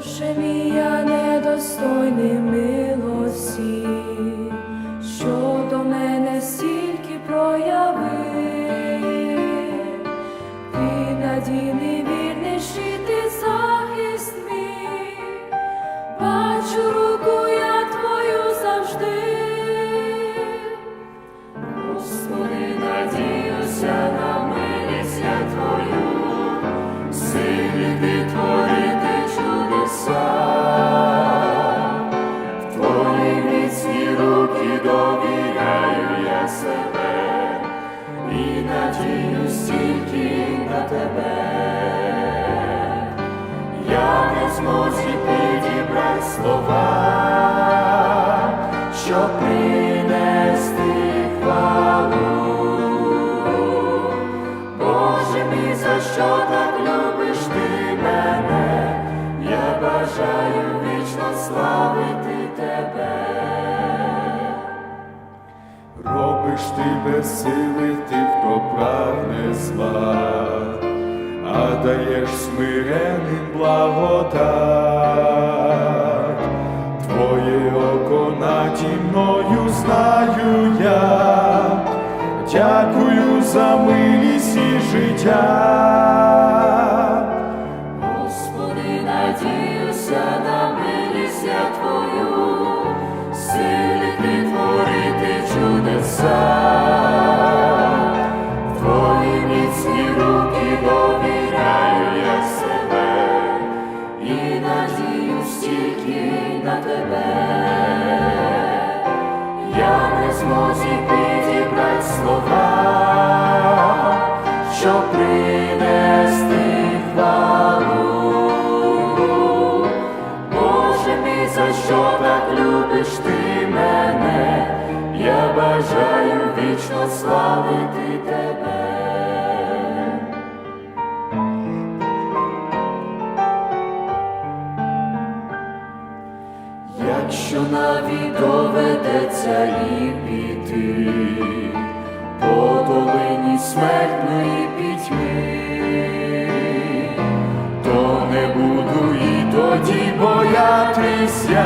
Боже мій, я недостойний милості, що до мене стільки прояви, ти надійний. І надію стільки на тебе. Я не зможу підібрати слова, Робиш ти безсилий тих, хто прагне зла, а даєш смиреним благодать. Твоє око наді мною знаю я, дякую за милість і життя. На тебе. Я не зможу підібрати слова, щоб принести хвалу. Боже мій, за що так любиш ти мене? Я бажаю вічно славити тебе. Якщо навіть доведеться і піти по долині смертної пітьми, то не буду і тоді боятися,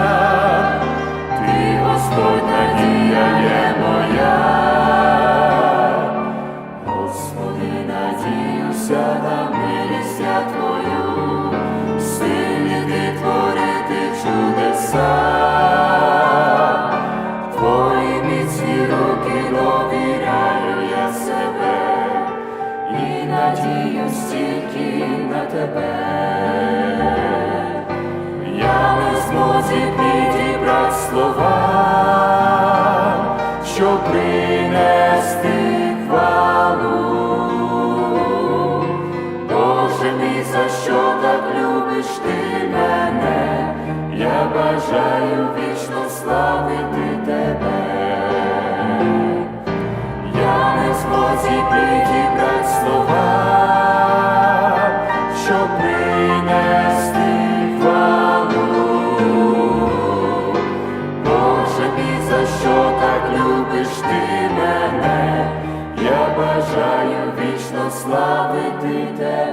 ти Господь надія є моя, Господи, надіюся на милість надіюсь тільки на тебе. Я не зможу підібрати слова, щоб принести хвалу. Боже мій, за що так любиш ти мене? Я бажаю вічно славити вічно славити тебе.